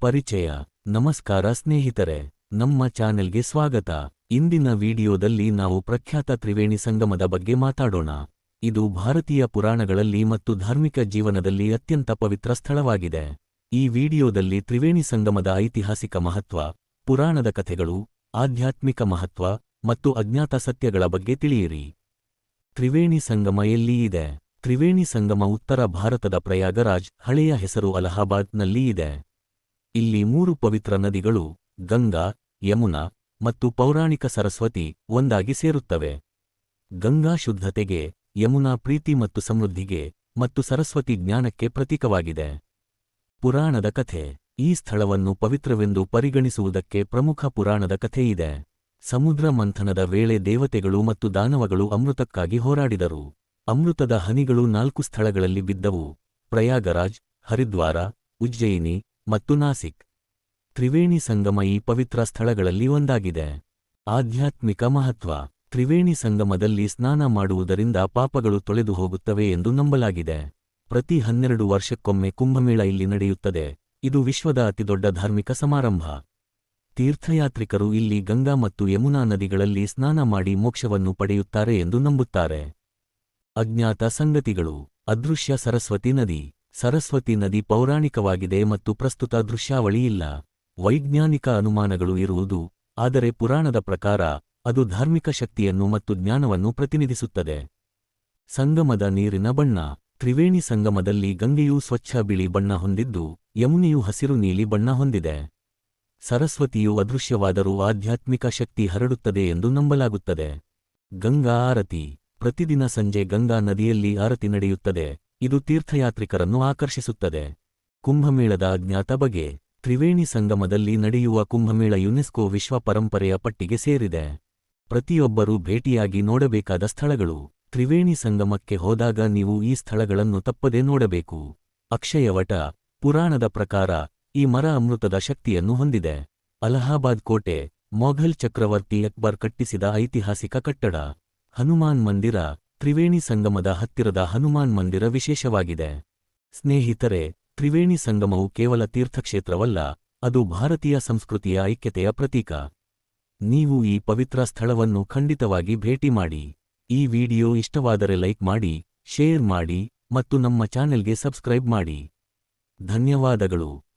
ಪರಿಚಯ, ನಮಸ್ಕಾರ ಸ್ನೇಹಿತರೆ, ನಮ್ಮ ಚಾನೆಲ್ಗೆ ಸ್ವಾಗತ. ಇಂದಿನ ವಿಡಿಯೋದಲ್ಲಿ ನಾವು ಪ್ರಖ್ಯಾತ ತ್ರಿವೇಣಿ ಸಂಗಮದ ಬಗ್ಗೆ ಮಾತಾಡೋಣ. ಇದು ಭಾರತೀಯ ಪುರಾಣಗಳಲ್ಲಿ ಮತ್ತು ಧಾರ್ಮಿಕ ಜೀವನದಲ್ಲಿ ಅತ್ಯಂತ ಪವಿತ್ರ ಸ್ಥಳವಾಗಿದೆ. ಈ ವಿಡಿಯೋದಲ್ಲಿ ತ್ರಿವೇಣಿ ಸಂಗಮದ ಐತಿಹಾಸಿಕ ಮಹತ್ವ, ಪುರಾಣದ ಕಥೆಗಳು, ಆಧ್ಯಾತ್ಮಿಕ ಮಹತ್ವ ಮತ್ತು ಅಜ್ಞಾತ ಸತ್ಯಗಳ ಬಗ್ಗೆ ತಿಳಿಯಿರಿ. ತ್ರಿವೇಣಿ ಸಂಗಮ ಎಲ್ಲಿ ಇದೆ? ತ್ರಿವೇಣಿ ಸಂಗಮ ಉತ್ತರ ಭಾರತದ ಪ್ರಯಾಗರಾಜ್ ಹಳೆಯ ಹೆಸರು ಅಲಹಾಬಾದ್ನಲ್ಲಿ ಇದೆ. ಇಲ್ಲಿ ಮೂರು ಪವಿತ್ರ ನದಿಗಳು ಗಂಗಾ, ಯಮುನಾ ಮತ್ತು ಪೌರಾಣಿಕ ಸರಸ್ವತಿ ಒಂದಾಗಿ ಸೇರುತ್ತವೆ. ಗಂಗಾ ಶುದ್ಧತೆಗೆ, ಯಮುನಾ ಪ್ರೀತಿ ಮತ್ತು ಸಮೃದ್ಧಿಗೆ ಮತ್ತು ಸರಸ್ವತಿ ಜ್ಞಾನಕ್ಕೆ ಪ್ರತೀಕವಾಗಿದೆ. ಪುರಾಣದ ಕಥೆ ಈ ಸ್ಥಳವನ್ನು ಪವಿತ್ರವೆಂದು ಪರಿಗಣಿಸುವುದಕ್ಕೆ ಪ್ರಮುಖ ಪುರಾಣದ ಕಥೆಯಿದೆ. ಸಮುದ್ರ ಮಂಥನದ ವೇಳೆ ದೇವತೆಗಳು ಮತ್ತು ದಾನವಗಳು ಅಮೃತಕ್ಕಾಗಿ ಹೋರಾಡಿದರು. ಅಮೃತದ ಹನಿಗಳು ನಾಲ್ಕು ಸ್ಥಳಗಳಲ್ಲಿ ಬಿದ್ದವು. ಪ್ರಯಾಗರಾಜ್, ಹರಿದ್ವಾರ, ಉಜ್ಜಯಿನಿ ಮತ್ತು ನಾಸಿಕ್. ತ್ರಿವೇಣಿ ಸಂಗಮ ಈ ಪವಿತ್ರ ಸ್ಥಳಗಳಲ್ಲಿ ಒಂದಾಗಿದೆ. ಆಧ್ಯಾತ್ಮಿಕ ಮಹತ್ವ. ತ್ರಿವೇಣಿ ಸಂಗಮದಲ್ಲಿ ಸ್ನಾನ ಮಾಡುವುದರಿಂದ ಪಾಪಗಳು ತೊಳೆದು ಹೋಗುತ್ತವೆ ಎಂದು ನಂಬಲಾಗಿದೆ. ಪ್ರತಿ ಹನ್ನೆರಡು ವರ್ಷಕ್ಕೊಮ್ಮೆ ಕುಂಭಮೇಳ ಇಲ್ಲಿ ನಡೆಯುತ್ತದೆ. ಇದು ವಿಶ್ವದ ಅತಿದೊಡ್ಡ ಧಾರ್ಮಿಕ ಸಮಾರಂಭ. ತೀರ್ಥಯಾತ್ರಿಕರು ಇಲ್ಲಿ ಗಂಗಾ ಮತ್ತು ಯಮುನಾ ನದಿಗಳಲ್ಲಿ ಸ್ನಾನ ಮಾಡಿ ಮೋಕ್ಷವನ್ನು ಪಡೆಯುತ್ತಾರೆ ಎಂದು ನಂಬುತ್ತಾರೆ. ಅಜ್ಞಾತ ಸಂಗತಿಗಳು. ಅದೃಶ್ಯ ಸರಸ್ವತಿ ನದಿ. ಸರಸ್ವತಿ ನದಿ ಪೌರಾಣಿಕವಾಗಿದೆ ಮತ್ತು ಪ್ರಸ್ತುತ ದೃಶ್ಯಾವಳಿ ಇಲ್ಲ. ವೈಜ್ಞಾನಿಕ ಅನುಮಾನಗಳು ಇರುವುದು, ಆದರೆ ಪುರಾಣದ ಪ್ರಕಾರ, ಅದು ಧಾರ್ಮಿಕ ಶಕ್ತಿಯನ್ನು ಮತ್ತು ಜ್ಞಾನವನ್ನು ಪ್ರತಿನಿಧಿಸುತ್ತದೆ. ಸಂಗಮದ ನೀರಿನ ಬಣ್ಣ, ತ್ರಿವೇಣಿ ಸಂಗಮದಲ್ಲಿ ಗಂಗೆಯು ಸ್ವಚ್ಛ ಬಿಳಿ ಬಣ್ಣ ಹೊಂದಿದ್ದು, ಯಮುನಿಯು ಹಸಿರು ನೀಲಿ ಬಣ್ಣ ಹೊಂದಿದೆ. ಸರಸ್ವತಿಯು ಅದೃಶ್ಯವಾದರೂ ಆಧ್ಯಾತ್ಮಿಕ ಶಕ್ತಿ ಹರಡುತ್ತದೆ ಎಂದು ನಂಬಲಾಗುತ್ತದೆ. ಗಂಗಾ ಆರತಿ, ಪ್ರತಿದಿನ ಸಂಜೆ ಗಂಗಾ ನದಿಯಲ್ಲಿ ಆರತಿ ನಡೆಯುತ್ತದೆ. ಇದು ತೀರ್ಥಯಾತ್ರಿಕರನ್ನು ಆಕರ್ಷಿಸುತ್ತದೆ. ಕುಂಭಮೇಳದ ಅಜ್ಞಾತ ಬಗೆ, ತ್ರಿವೇಣಿ ಸಂಗಮದಲ್ಲಿ ನಡೆಯುವ ಕುಂಭಮೇಳ ಯುನೆಸ್ಕೋ ವಿಶ್ವ ಪರಂಪರೆಯ ಪಟ್ಟಿಗೆ ಸೇರಿದೆ. ಪ್ರತಿಯೊಬ್ಬರೂ ಭೇಟಿಯಾಗಿ ನೋಡಬೇಕಾದ ಸ್ಥಳಗಳು. ತ್ರಿವೇಣಿ ಸಂಗಮಕ್ಕೆ ಹೋದಾಗ ನೀವು ಈ ಸ್ಥಳಗಳನ್ನು ತಪ್ಪದೇ ನೋಡಬೇಕು. ಅಕ್ಷಯವಟ, ಪುರಾಣದ ಪ್ರಕಾರ, ಈ ಮರ ಅಮೃತದ ಶಕ್ತಿಯನ್ನು ಹೊಂದಿದೆ. ಅಲಹಾಬಾದ್ ಕೋಟೆ, ಮೊಘಲ್ ಚಕ್ರವರ್ತಿ ಅಕ್ಬರ್ ಕಟ್ಟಿಸಿದ ಐತಿಹಾಸಿಕ ಕಟ್ಟಡ. ಹನುಮಾನ್ ಮಂದಿರ ತ್ರಿವೇಣಿ ಸಂಗಮದ ಹತ್ತಿರದ ಹನುಮಾನ್ ಮಂದಿರ ವಿಶೇಷವಾಗಿದೆ. ಸ್ನೇಹಿತರೆ, ತ್ರಿವೇಣಿ ಸಂಗಮವು ಕೇವಲ ತೀರ್ಥಕ್ಷೇತ್ರವಲ್ಲ, ಅದು ಭಾರತೀಯ ಸಂಸ್ಕೃತಿಯ ಐಕ್ಯತೆಯ ಪ್ರತೀಕ. ನೀವು ಈ ಪವಿತ್ರ ಸ್ಥಳವನ್ನು ಖಂಡಿತವಾಗಿ ಭೇಟಿ ಮಾಡಿ. ಈ ವಿಡಿಯೋ ಇಷ್ಟವಾದರೆ ಲೈಕ್ ಮಾಡಿ, ಶೇರ್ ಮಾಡಿ ಮತ್ತು ನಮ್ಮ ಚಾನೆಲ್ಗೆ ಸಬ್ಸ್ಕ್ರೈಬ್ ಮಾಡಿ. ಧನ್ಯವಾದಗಳು.